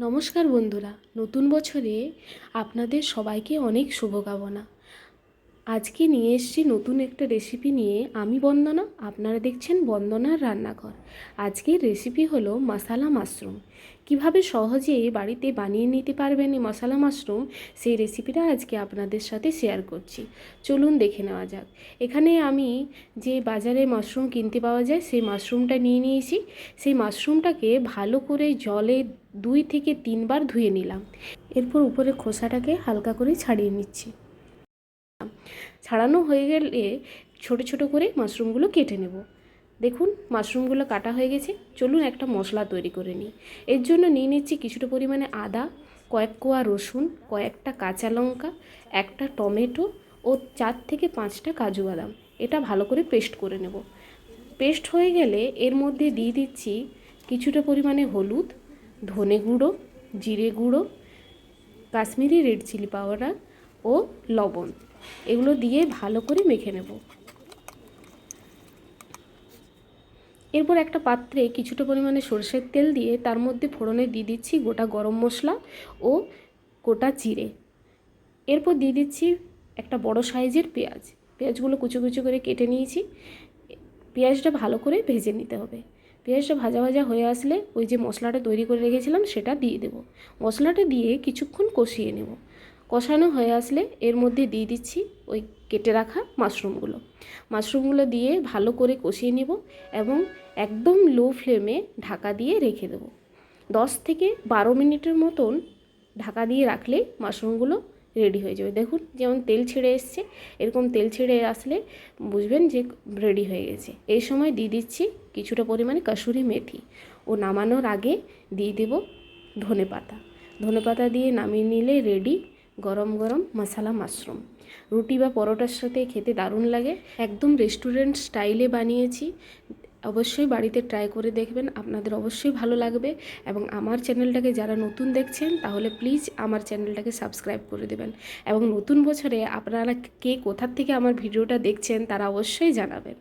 নমস্কার বন্ধুরা নতুন বছরে আপনাদের সবাইকে অনেক শুভকামনা। আজকে নিয়ে এসেছি নতুন একটা রেসিপি নিয়ে। আমি বন্দনা, আপনারা দেখছেন বন্দনার রান্নাঘর। আজকের রেসিপি হলো মশালা মাশরুম কীভাবে সহজে বাড়িতে বানিয়ে নিতে পারবেন এই মশালা মাশরুম সেই রেসিপিটা আজকে আপনাদের সাথে শেয়ার করছি। চলুন দেখে নেওয়া যাক। এখানে আমি যে বাজারে মাশরুম কিনতে পাওয়া যায়, সেই মাশরুমটা নিয়ে নিয়েছি। সেই মাশরুমটাকে ভালো করে জলে দুই থেকে তিনবার ধুয়ে নিলাম। এরপর উপরে খোসাটাকে হালকা করে ছাড়িয়ে নিচ্ছি। ছাড়ানো হয়ে গেলে ছোট ছোট করে মাশরুমগুলো কেটে নেব। দেখুন, মাশরুমগুলো কাটা হয়ে গেছে। চলুন একটা মশলা তৈরি করে নিই। এর জন্য নিয়ে নিচ্ছি কিছুটা পরিমাণে আদা, কয়েক কোয়া রসুন, কয়েকটা কাঁচা লঙ্কা, একটা টমেটো ও চার থেকে পাঁচটা কাজু বাদাম। এটা ভালো করে পেস্ট করে নেব। পেস্ট হয়ে গেলে এর মধ্যে দিয়ে দিচ্ছি কিছুটা পরিমাণে হলুদ, ধনে গুঁড়ো, জিরে গুঁড়ো, কাশ্মীরি রেড চিলি পাউডার ও লবণ। এগুলো দিয়ে ভালো করে মেখে নেব। এরপর একটা পাত্রে কিছুটা পরিমাণে সরষের তেল দিয়ে তার মধ্যে ফোড়নে দিয়ে দিচ্ছি গোটা গরম মশলা ও গোটা জিরে। এরপর দিয়ে দিচ্ছি একটা বড় সাইজের পেঁয়াজ। পেঁয়াজগুলো কুচো কুচো করে কেটে নিয়েছি। পেঁয়াজটা ভালো করে ভেজে নিতে হবে। পেঁয়াজটা ভাজা ভাজা হয়ে আসলে ওই যে মশলাটা তৈরি করে রেখেছিলাম সেটা দিয়ে দেব। মশলাটা দিয়ে কিছুক্ষণ কষিয়ে নেব। কষানো হয়ে আসলে এর মধ্যে দিয়ে দিচ্ছি ওই কেটে রাখা মাশরুমগুলো। মাশরুমগুলো দিয়ে ভালো করে কষিয়ে নেব এবং একদম লো ফ্লেমে ঢাকা দিয়ে রেখে দেবো। দশ থেকে বারো মিনিটের মতন ঢাকা দিয়ে রাখলে মাশরুমগুলো রেডি হয়ে যাবে। দেখুন যেমন তেল ছেড়ে এসছে, এরকম তেল ছেড়ে আসলে বুঝবেন যে রেডি হয়ে গেছে। এই সময় দিয়ে দিচ্ছি কিছুটা পরিমাণে কাসুরি মেথি। ও নামানোর আগে দিয়ে দেব ধনে পাতা ধনে পাতা দিয়ে নামিয়ে নিলে রেডি গরম গরম মশালা মাশরুম। রুটি বা পরোটার সাথে খেতে দারুণ লাগে। একদম রেস্টুরেন্ট স্টাইলে বানিয়েছি। অবশ্যই বাড়িতে ট্রাই করে দেখবেন, আপনাদের অবশ্যই ভালো লাগবে। এবং আমার চ্যানেলটাকে যারা নতুন দেখছেন, তাহলে প্লিজ আমার চ্যানেলটাকে সাবস্ক্রাইব করে দেবেন। এবং নতুন বছরে আপনারা কে কোথার থেকে আমার ভিডিওটা দেখছেন, তারা অবশ্যই জানাবেন।